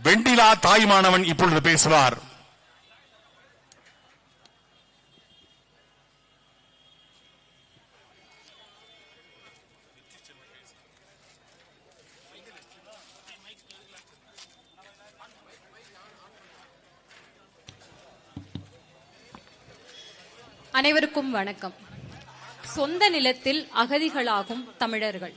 வெண்டிலா தாய்மானவன் இப்பொழுது பேசுவார். அனைவருக்கும் வணக்கம். சொந்த நிலத்தில் அகதிகளாகும் தமிழர்கள்.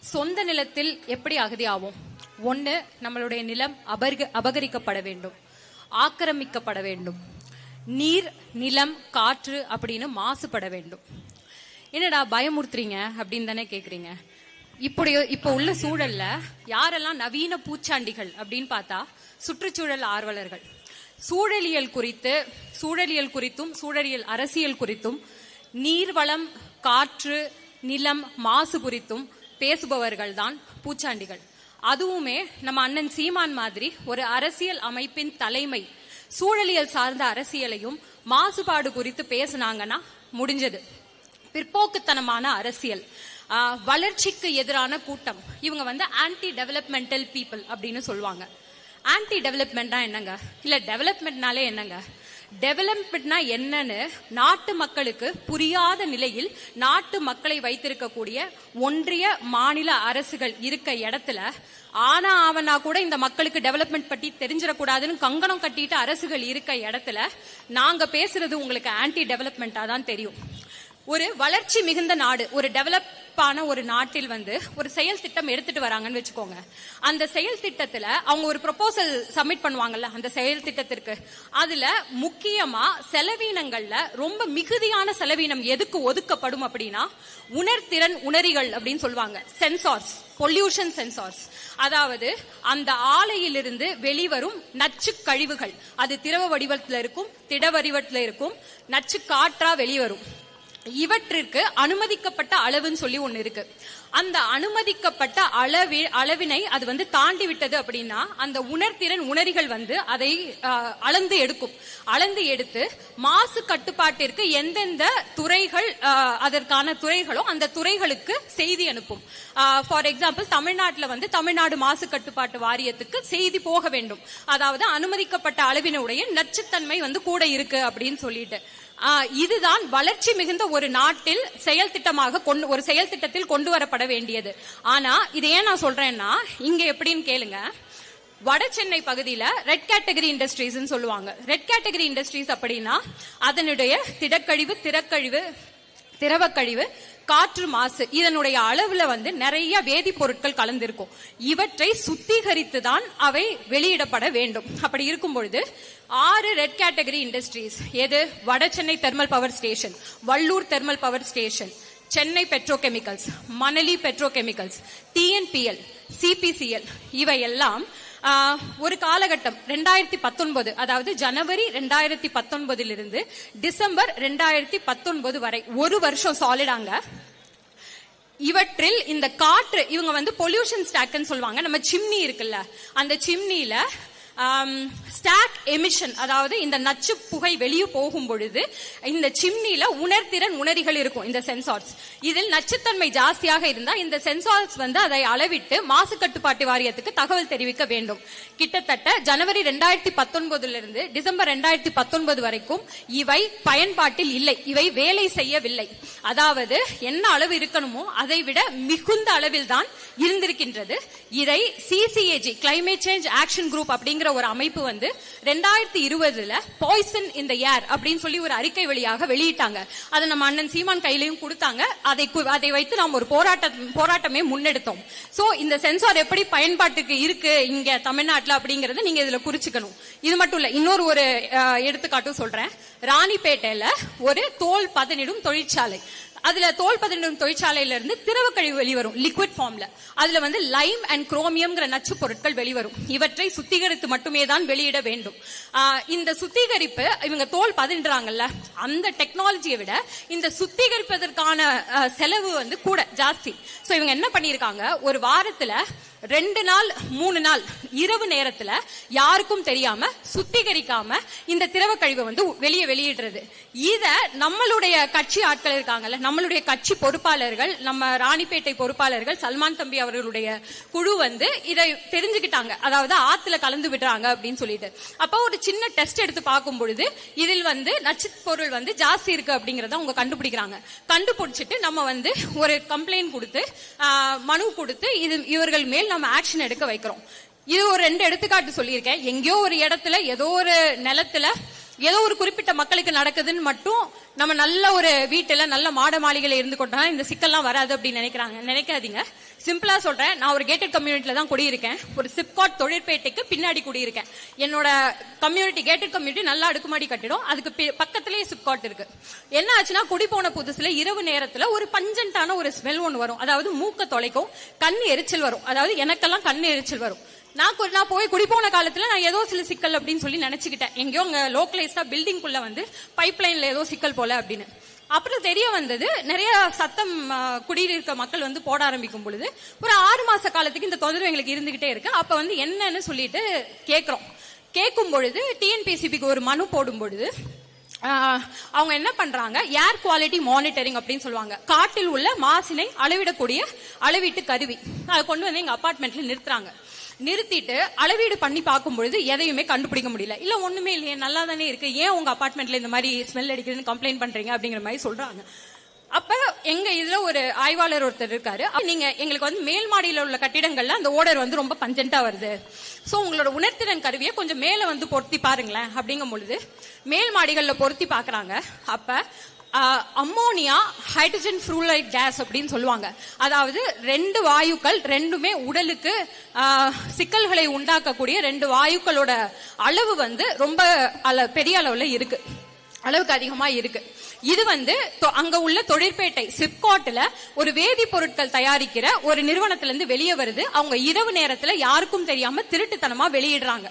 சொந்த நிலத்தில் எப்படி அகதியாவோம்? ஒன்று நம்மளுடைய நிலம் அபர்க அபகரிக்கப்பட வேண்டும். ஆக்கிரமிக்கப்பட வேண்டும். நீர் நிலம் காற்று அப்படின்னு மாசுபட வேண்டும். என்னடா பயமுறுத்துறீங்க அப்படின்னு தானே கேட்குறீங்க இப்படி இப்போ உள்ள சூழல்ல யாரெல்லாம் நவீன பூச்சாண்டிகள் அப்படின்னு பார்த்தா சுற்றுச்சூழல் ஆர்வலர்கள். சூழலியல் குறித்து சூழலியல் குறித்தும் சூழலியல் அரசியல் குறித்தும் நீர்வளம் காற்று நிலம் மாசு குறித்தும் பேசுபவர்கள் தான் பூச்சாண்டிகள். அதுவுமே நம்ம அண்ணன் சீமான் மாதிரி ஒரு அரசியல் அமைப்பின் தலைமை சூழலியல் சார்ந்த அரசியலையும் மாசுபாடு குறித்து பேசினாங்கன்னா முடிஞ்சது. பிற்போக்குத்தனமான அரசியல். வளர்ச்சிக்கு எதிரான கூட்டம். இவங்க வந்து ஆன்டி டெவலப்மெண்டல் பீப்புள் அப்படின்னு சொல்லுவாங்க. ஆன்டி டெவலப்மெண்ட்னா என்னங்க? இல்ல டெவலப்மெண்ட்னாலே என்னங்க? டெவலப்மெண்ட்னா என்னன்னு நாட்டு மக்களுக்கு புரியாத நிலையில் நாட்டு மக்களை வைத்திருக்கக்கூடிய ஒன்றிய மாநில அரசுகள் இருக்க இடத்துல ஆனா ஆவனா கூட இந்த மக்களுக்கு டெவலப்மெண்ட் பத்தி தெரிஞ்சிடக்கூடாதுன்னு கங்கணம் கட்டிட்டு அரசுகள் இருக்க இடத்துல நாங்க பேசுறது உங்களுக்கு ஆன்டி டெவலப்மெண்டா தான் தெரியும். ஒரு வளர்ச்சி மிகுந்த நாடு ஒரு டெவலப்பான ஒரு நாட்டில் வந்து ஒரு செயல் திட்டம் எடுத்துட்டு வராங்கன்னு வச்சுக்கோங்க. அந்த செயல் திட்டத்துல அவங்க ஒரு ப்ரொபோசல் சப்மிட் பண்ணுவாங்கல்ல அந்த செயல் திட்டத்திற்கு. அதுல முக்கியமா செலவீனங்கள்ல ரொம்ப மிகுதியான செலவீனம் எதுக்கு ஒதுக்கப்படும் அப்படின்னா உணர்திறன் உணரிகள் அப்படின்னு சொல்லுவாங்க. சென்சார்ஸ் பொல்யூஷன் சென்சார்ஸ் அதாவது அந்த ஆலையிலிருந்து வெளிவரும் நச்சு கழிவுகள். அது திரவ வடிவத்தில் இருக்கும் திட வடிவத்தில் இருக்கும் நச்சு காற்றா வெளிவரும். இவற்றிற்கு அனுமதிக்கப்பட்ட அளவுன்னு சொல்லி ஒன்று இருக்கு. அந்த அனுமதிக்கப்பட்ட அளவி அளவினை அது வந்து தாண்டி விட்டது அப்படின்னா அந்த உணர்திறன் உணரிகள் வந்து அதை அளந்து எடுக்கும். அளந்து எடுத்து மாசு கட்டுப்பாட்டிற்கு எந்தெந்த துறைகள் அதற்கான துறைகளோ அந்த துறைகளுக்கு செய்தி அனுப்பும். ஃபார் எக்ஸாம்பிள் தமிழ்நாட்டில் வந்து தமிழ்நாடு மாசு கட்டுப்பாட்டு வாரியத்துக்கு செய்தி போக வேண்டும். அதாவது அனுமதிக்கப்பட்ட அளவினுடைய நச்சுத்தன்மை வந்து கூட இருக்கு அப்படின்னு சொல்லிட்டு. இதுதான் வளர்ச்சி மிகுந்த ஒரு நாட்டில் செயல் திட்டமாக கொண்டு ஒரு செயல் திட்டத்தில் கொண்டு வரப்பட வேண்டியது ஆனா இது ஏன் நான் சொல்றேன்னா இங்க எப்படின்னு கேளுங்க. வட சென்னை பகுதியில ரெட் கேட்டகரி இண்டஸ்ட்ரீஸ் சொல்லுவாங்க. ரெட் கேட்டகரி இண்டஸ்ட்ரீஸ் அப்படின்னா அதனுடைய திடக்கழிவு திறக்கழிவு திரவக்கழிவு காற்று மாசு இதனுடைய அளவுல வந்து நிறைய வேதிப்பொருட்கள் கலந்திருக்கும். இவற்றை சுத்திகரித்து தான் அவை வெளியிடப்பட வேண்டும். அப்படி இருக்கும் பொழுது ஆறு ரெட் கேட்டகரி இண்டஸ்ட்ரீஸ் எது? வட Chennai thermal power station Vallur thermal power station Chennai petrochemicals Manali petrochemicals TNPL CPCL இவையெல்லாம் ஒரு காலகட்டம் ரெண்டாயிரத்தி பத்தொன்பது அதாவது ஜனவரி ரெண்டாயிரத்தி பத்தொன்பதிலிருந்து டிசம்பர் ரெண்டாயிரத்தி பத்தொன்பது வரை ஒரு வருஷம் சாலிடாங்க இவற்றில் இந்த காற்று இவங்க வந்து பொல்யூஷன் ஸ்டாக்னு சொல்லுவாங்க. நம்ம சிம்னி இருக்குல்ல அந்த சிம்னியில ஸ்டாக் எமிஷன் அதாவது இந்த நச்சு புகை வெளியே போகும் பொழுது இந்த சிம்னில உணர்திறன் உணரிகள் இருக்கும் இந்த சென்சார்ஸ் இதில் நச்சுத்தன்மை ஜாஸ்தியாக இருந்தால் இந்த சென்சார்ஸ் வந்து அதை அளவிட்டு மாசு கட்டுப்பாட்டு வாரியத்துக்கு தகவல் தெரிவிக்க வேண்டும். கிட்டத்தட்ட ஜனவரி ரெண்டாயிரத்தி பத்தொன்பதுல இருந்து டிசம்பர் ரெண்டாயிரத்தி பத்தொன்பது வரைக்கும் இவை பயன்பாட்டில் இல்லை. இவை வேலை செய்யவில்லை. அதாவது என்ன அளவு இருக்கணுமோ அதை விட மிகுந்த அளவில் தான் இருந்திருக்கின்றது. இதை CCAG climate change action group அப்படிங்கிற ஒரு அமைப்பு வந்து ரெண்டாயிரத்தி இருபதுல பாய்சன் இந்த ஏர் அப்படின்னு சொல்லி ஒரு அறிக்கை வழியாக வெளியிட்டாங்க. அதை நம்ம அண்ணன் சீமான் கையிலையும் கொடுத்தாங்க. அதை அதை வைத்து நாம் ஒரு போராட்டம் போராட்டமே முன்னெடுத்தோம். சோ இந்த சென்சார் எப்படி பயன்பாட்டுக்கு இருக்கு இங்க தமிழ்நாட்டுல அப்படிங்கறத நீங்க இதுல குறிச்சுக்கணும். இது மட்டும் இல்ல இன்னொரு ஒரு எடுத்துக்காட்டும் சொல்றேன். ராணிப்பேட்டையில ஒரு தோல் பதனிடும் தொழிற்சாலை. அதுல தோல் பதனிடும் தொழிற்சாலையில இருந்து திரவ கழிவு வெளிவரும் லிக்விட் ஃபார்ம்ல அதுல வந்து லைம் அண்ட் குரோமியம்ங்கிற நச்சு பொருட்கள் வெளிவரும். இவற்றை சுத்திகரித்து மட்டுமே தான் வெளியிட வேண்டும். இந்த சுத்திகரிப்பு இவங்க தோல் பதின்றாங்கல்ல அந்த டெக்னாலஜியை விட இந்த சுத்திகரிப்பதற்கான செலவு வந்து கூட ஜாஸ்தி. சோ இவங்க என்ன பண்ணிருக்காங்க ஒரு வாரத்துல ரெண்டு நாள் மூணு நாள் இரவு நேரத்துல யாருக்கும் தெரியாம சுத்திகரிக்காம இந்த திரவ கழிவை வந்து வெளியே வெளியிடுறது. இத நம்மளுடைய கட்சி ஆட்கள் இருக்காங்கல்ல நம்மளுடைய கட்சி பொறுப்பாளர்கள் நம்ம ராணிப்பேட்டை பொறுப்பாளர்கள் சல்மான் தம்பி அவர்களுடைய குழு வந்து இதை தெரிஞ்சுக்கிட்டாங்க. அதாவது ஆத்துல கலந்து விடுறாங்க அப்படின்னு சொல்லிட்டு. அப்போ ஒரு சின்ன டெஸ்ட் எடுத்து பார்க்கும் பொழுது இதில் வந்து நச்சு பொருள் வந்து ஜாஸ்தி இருக்கு அப்படிங்கறத அவங்க கண்டுபிடிக்கிறாங்க. கண்டுபிடிச்சிட்டு நம்ம வந்து ஒரு கம்ப்ளைண்ட் கொடுத்து மனு கொடுத்து இது இவர்கள் மேல் நம்ம ஆக்ஷன் எடுக்க வைக்கிறோம். இது ஒரு ரெண்டு எடுத்துக்காட்டு சொல்லியிருக்கேன். எங்கேயோ ஒரு இடத்துல ஏதோ ஒரு நிலத்துல ஏதோ ஒரு குறிப்பிட்ட மக்களுக்கு நடக்குதுன்னு மட்டும் நம்ம நல்ல ஒரு வீட்டுல நல்ல மாட மாளிகையில இருந்து கொண்டா இந்த சிக்கல்லாம் வராது அப்படின்னு நினைக்கிறாங்க. நினைக்காதீங்க. சிம்பிளா சொல்றேன். நான் ஒரு கேட்டட் கம்யூனிட்டில தான் குடியிருக்கேன். ஒரு சிப்காட் தொழிற்பேட்டைக்கு பின்னாடி குடியிருக்கேன். என்னோட கம்யூனிட்டி கேட்டட் கம்யூனிட்டி நல்லா அடுக்குமாடி கட்டிடும். அதுக்கு பி- பக்கத்திலேயே சிப்காட் இருக்கு. என்ன ஆச்சுன்னா குடி போன புதுசுல இரவு நேரத்துல ஒரு பஞ்சன்டான ஒரு ஸ்மெல் ஒன்று வரும். அதாவது மூக்க தொலைக்கும் கண் எரிச்சல் வரும். அதாவது எனக்கெல்லாம் கண் எரிச்சல் வரும். நான் நான் போய் குடி போன காலத்துல நான் ஏதோ சில சிக்கல் அப்படின்னு சொல்லி நினைச்சுக்கிட்டேன். எங்கேயோ அங்க லோக்கலைஸ்டா பில்டிங் குள்ள வந்து பைப் லைன்ல ஏதோ சிக்கல் போல அப்படின்னு. அப்புறம் தெரிய வந்தது நிறைய சத்தம் குடியில் குடியிருக்க மக்கள் வந்து போட ஆரம்பிக்கும் பொழுது ஒரு ஆறு மாச காலத்துக்கு இந்த தொந்தரவு எங்களுக்கு இருந்துகிட்டே இருக்கு. அப்ப வந்து என்னன்னு சொல்லிட்டு கேட்கிறோம் கேட்கும் பொழுது டிஎன்பிசிபிக்கு ஒரு மனு போடும் பொழுது அவங்க என்ன பண்றாங்க? ஏர் குவாலிட்டி மானிட்டரிங் அப்படின்னு சொல்லுவாங்க. காட்டில் உள்ள மாசினை அளவிடக்கூடிய அளவீட்டு கருவி. அதை கொண்டு வந்து எங்க அபார்ட்மெண்ட்ல நிறுத்துறாங்க. நிறுத்திட்டு அளவீடு பண்ணி பார்க்கும் பொழுது எதையுமே கண்டுபிடிக்க முடியல. இல்ல ஒண்ணுமே இல்லையே நல்லா தானே இருக்கு. ஏன் உங்க அபார்ட்மெண்ட்ல இந்த மாதிரி ஸ்மெல் அடிக்கிறதுன்னு கம்ப்ளைண்ட் பண்றீங்க அப்படிங்கிற மாதிரி சொல்றாங்க. அப்ப எங்க இதுல ஒரு ஆய்வாளர் ஒருத்தர் இருக்காரு. நீங்க எங்களுக்கு வந்து மேல் மாடியில உள்ள கட்டிடங்கள்ல அந்த ஓடர் வந்து ரொம்ப பஞ்சண்டா வருது. சோ உங்களோட உணர்திறன் கருவியை கொஞ்சம் மேல வந்து பொருத்தி பாருங்களேன் அப்படிங்கும் பொழுது மேல் மாடிகள்ல பொருத்தி பாக்குறாங்க அப்ப அம்மோனியா ஹைட்ரஜன் ஃப்ளூரைட் கேஸ் அப்படின்னு சொல்லுவாங்க. அதாவது ரெண்டு வாயுக்கள் ரெண்டுமே உடலுக்கு சிக்கல்களை உண்டாக்கக்கூடிய ரெண்டு வாயுக்களோட அளவு வந்து ரொம்ப அள பெரிய அளவில் இருக்கு. அளவுக்கு அதிகமாக இருக்கு. இது வந்து தொ- அங்க உள்ள தொழிற்பேட்டை சிப்காட்ல ஒரு வேதிப்பொருட்கள் தயாரிக்கிற ஒரு நிறுவனத்திலிருந்து வெளியே வருது. அவங்க இரவு நேரத்துல யாருக்கும் தெரியாம திருட்டுத்தனமா வெளியிடுறாங்க.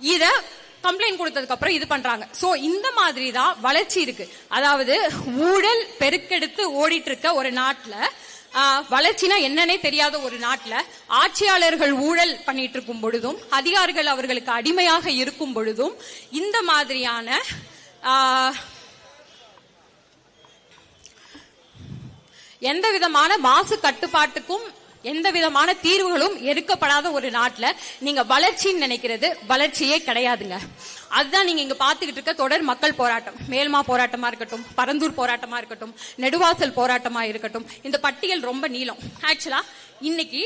இத கம்ப்ளைண்ட் கொடுத்ததுக்கு அப்புறம் இது பண்றாங்க. சோ இந்த மாதிரி தான் வளர்ச்சி இருக்கு. அதாவது ஊழல் பெருக்கெடுத்து ஓடிட்டு இருக்க ஒரு நாட்டுல வளர்ச்சினா என்னன்னே தெரியாத ஒரு நாட்டுல ஆட்சியாளர்கள் ஊழல் பண்ணிட்டு இருக்கும் பொழுதும் அதிகாரிகள் அவர்களுக்கு அடிமையாக இருக்கும் பொழுதும் இந்த மாதிரியான எந்த விதமான மாசு கட்டுப்பாட்டுக்கும் எந்த விதமான தீர்வுகளும் எடுக்கப்படாத ஒரு நாட்டில் நீங்க வளர்ச்சின்னு நினைக்கிறது வளர்ச்சியே கிடையாதுங்க. அதுதான் நீங்க இங்க பாத்துக்கிட்டு இருக்க தொடர் மக்கள் போராட்டம். மேல்மா போராட்டமா இருக்கட்டும் பரந்தூர் போராட்டமா இருக்கட்டும் நெடுவாசல் போராட்டமா இருக்கட்டும் இந்த பட்டியல் ரொம்ப நீளம். ஆக்சுவலா இன்னைக்கு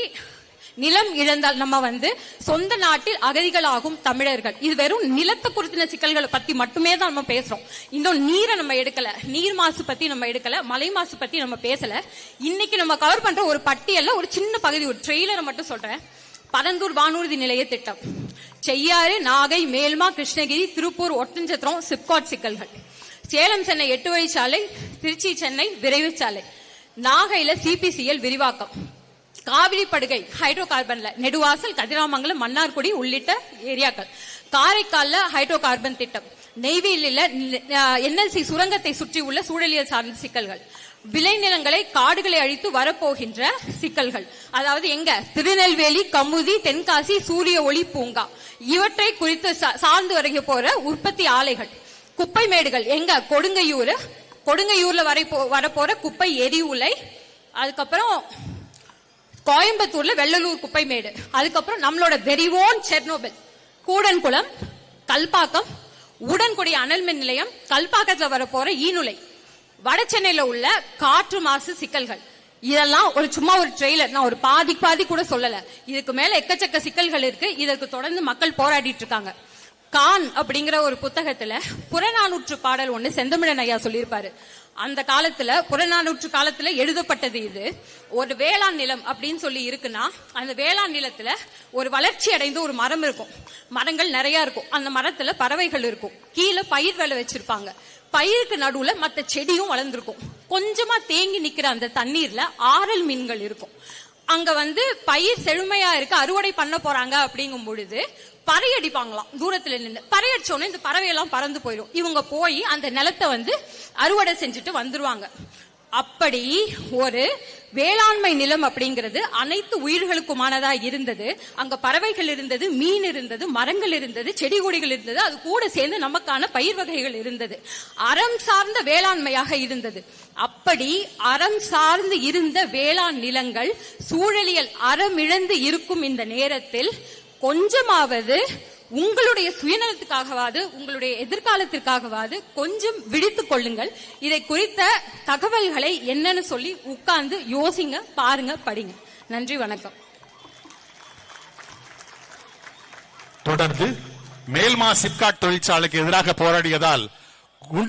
நிலம் இழந்தால் நம்ம வந்து சொந்த நாட்டில் அகதிகளாகும் தமிழர்கள். இது வெறும் நிலத்தை குறித்தின சிக்கல்களை பத்தி மட்டுமே தான் நம்ம பேசுறோம். இன்னும் நீரை நம்ம எடுக்கல. நீர் மாசு பத்தி நம்ம எடுக்கல. மலை மாசு பத்தி நம்ம பேசல. இன்னைக்கு நம்ம கவர் பண்ற ஒரு பட்டியல்ல ஒரு சின்ன பகுதி ஒரு ட்ரெய்லரை மட்டும் சொல்றேன். பரந்தூர் வானூர்தி நிலைய திட்டம். செய்யாறு நாகை மேல்மா கிருஷ்ணகிரி திருப்பூர் ஒட்டஞ்சத்திரம் சிப்காட் சிக்கல்கள். சேலம் சென்னை எட்டு வழிச்சாலை திருச்சி சென்னை விரைவு சாலை நாகையில சிபிசிஎல் விரிவாக்கம். காவிரி படுகை ஹைட்ரோ கார்பன்ல நெடுவாசல் கதிராமங்கலம் மன்னார்குடி உள்ளிட்ட ஏரியாக்கள். காரைக்கால்ல ஹைட்ரோ கார்பன் திட்டம். நெய்வேலியில என்எல்சி சுரங்கத்தை சுற்றி உள்ள சூழலியல் சார்ந்த சிக்கல்கள். விளைநிலங்களை காடுகளை அழித்து வரப்போகின்ற சிக்கல்கள். அதாவது எங்க? திருநெல்வேலி கமுதி தென்காசி சூரிய ஒளி பூங்கா. இவற்றை குறித்து சா- சார்ந்து வருக போற உற்பத்தி ஆலைகள். குப்பை மேடுகள். எங்க? கொடுங்கையூர். கொடுங்கையூர்ல வரை வரப்போற குப்பை எரிவுலை அதுக்கப்புறம் கோயம்புத்தூர்ல வெள்ளலூர் குப்பைமேடு. அதுக்கப்புறம் நம்மளோட வெரிவோன் செர்னோபில் கூடன்குளம் கல்பாக்கம் உடன்குடி அனல் மின் நிலையம் கல்பாக்கத்துல வரப்போற ஈநுலை வட சென்னையில உள்ள காற்று மாசு சிக்கல்கள். இதெல்லாம் ஒரு சும்மா ஒரு ட்ரெய்லர் நான் ஒரு பாதி பாதி கூட சொல்லல. இதுக்கு மேல எக்கச்சக்க சிக்கல்கள் இருக்கு. இதற்கு தொடர்ந்து மக்கள் போராடிட்டு இருக்காங்க. கான் அப்படிங்கிற ஒரு புத்தகத்துல புறநானூற்று பாடல் ஒண்ணு செந்தமிழன் ஐயா சொல்லியிருப்பாரு. அந்த காலத்துல புறநானூற்று காலத்துல எழுதப்பட்டது இது. ஒரு வேளாண் நிலம் அப்படின்னு சொல்லி இருக்குன்னா அந்த வேளாண் நிலத்துல ஒரு வளர்ச்சி அடைந்த ஒரு மரம் இருக்கும். மரங்கள் நிறைய இருக்கும். அந்த மரத்துல பறவைகள் இருக்கும். கீழே பயிர் வேலை வச்சிருப்பாங்க. பயிருக்கு நடுவுல மற்ற செடியும் வளர்ந்துருக்கும். கொஞ்சமா தேங்கி நிக்கிற அந்த தண்ணீர்ல ஆறல் மீன்கள் இருக்கும். அங்க வந்து பயிர் செழுமையா இருக்கு. அறுவடை பண்ண போறாங்க அப்படிங்கும் பொழுது பறை அடிப்பாங்களாம் தூரத்துல நின்று பறை அடிச்சோடனே இந்த பறவை எல்லாம் பறந்து போயிடும். இவங்க போய் அந்த நிலத்தை வந்து அறுவடை செஞ்சுட்டு வந்துருவாங்க. அப்படி ஒரு வேளாண்மை நிலம் அப்படிங்கிறது அனைத்து உயிர்களுக்குமானதா இருந்தது. அங்க பறவைகள் இருந்தது மீன் இருந்தது மரங்கள் இருந்தது செடி கொடிகள் இருந்தது. அது கூட சேர்ந்து நமக்கான பயிர் வகைகள் இருந்தது. அறம் சார்ந்த வேளாண்மையாக இருந்தது. அப்படி அறம் சார்ந்து இருந்த வேளாண் நிலங்கள் சூழலியல் அறமிழந்து இருக்கும் இந்த நேரத்தில் கொஞ்சமாவது உங்களுடைய சுயநலத்துக்காகவாது உங்களுடைய எதிர்காலத்திற்காகவாது கொஞ்சம் விழித்துக் கொள்ளுங்கள். இதை குறித்த தகவல்களை என்னன்னு சொல்லி உட்கார்ந்து யோசிங்க பாருங்க படிங்க. நன்றி வணக்கம். தொடர்ந்து மேல்மா சிப்காட் தொழிற்சாலைக்கு எதிராக போராடியதால் குண்ட